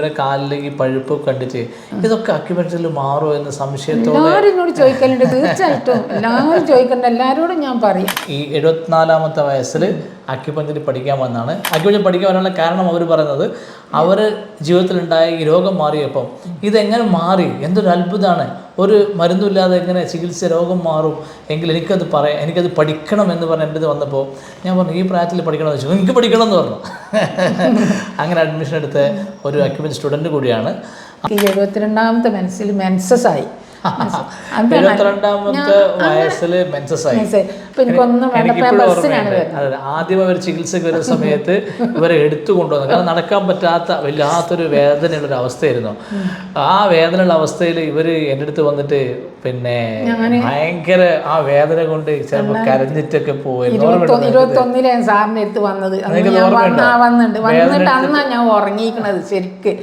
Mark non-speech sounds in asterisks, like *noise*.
ഇവരെ കാലിലേക്ക് പഴുപ്പ് കണ്ടിട്ട് ഇതൊക്കെ അക്യുപഞ്ചറിൽ മാറുമോ എന്ന് സംശയത്തോടെ എല്ലാവരും എന്നോട് ചോദിക്കലുണ്ട്. തീർച്ചയായിട്ടും. എല്ലാവരും ചോദിക്കണ്ട. എല്ലാവരോടും ഞാൻ പറയും. ഈ എഴുപത്തിനാലാമത്തെ വയസ്സിൽ അക്യുപഞ്ചറി പഠിക്കാൻ വന്നാണ് അക്യുപഞ്ചർ പഠിക്കാൻ വരാനുള്ള കാരണം അവർ പറയുന്നത് അവർ ജീവിതത്തിലുണ്ടായ ഈ രോഗം മാറിയപ്പം ഇതെങ്ങനെ മാറി? എന്തൊരു അത്ഭുതമാണ്. ഒരു മരുന്നില്ലാതെ എങ്ങനെ ചികിത്സ രോഗം മാറും? എങ്കിൽ എനിക്കത് പറയാം എനിക്കത് പഠിക്കണം എന്ന് പറഞ്ഞ് എന്റെ ഇത് വന്നപ്പോൾ ഞാൻ പറഞ്ഞു ഈ പ്രായത്തിൽ പഠിക്കണം എന്ന് വെച്ചു എനിക്ക് പഠിക്കണം എന്ന് പറഞ്ഞു. *laughs* അങ്ങനെ അഡ്മിഷൻ എടുത്ത ഒരു അക്യുപഞ്ചർ സ്റ്റുഡന്റ് കൂടിയാണ്. എഴുപത്തിരണ്ടാമത്തെ മനസ്സിൽ മെൻസസ് ആയി. എഴുപത്തിരണ്ടാമത്തെ വയസ്സിൽ മെൻസസ് ആയി. എനിക്കൊന്നും. ആദ്യം അവർ ചികിത്സക്ക് വരുന്ന സമയത്ത് ഇവരെ എടുത്തു കൊണ്ടുവന്നു. കാരണം നടക്കാൻ പറ്റാത്ത വല്ലാത്തൊരു വേദനയുള്ള ഒരു അവസ്ഥയായിരുന്നു ആ വേദനയുള്ള അവസ്ഥയിൽ ഇവർ എന്റെ അടുത്ത് വന്നിട്ട് പിന്നെ ഭയങ്കര ആ വേദന കൊണ്ട് ചിലപ്പോൾ കരഞ്ഞിട്ടൊക്കെ പോയിരുന്നു ഇരുപത്തൊന്ന് ഇരുപത്തൊന്നിലെ സാറിന്റെ അടുത്ത് വന്നത്. വന്നിട്ട് അന്നാ ഞാൻ ഉറങ്ങിയിരിക്കണത് ശരിക്ക്.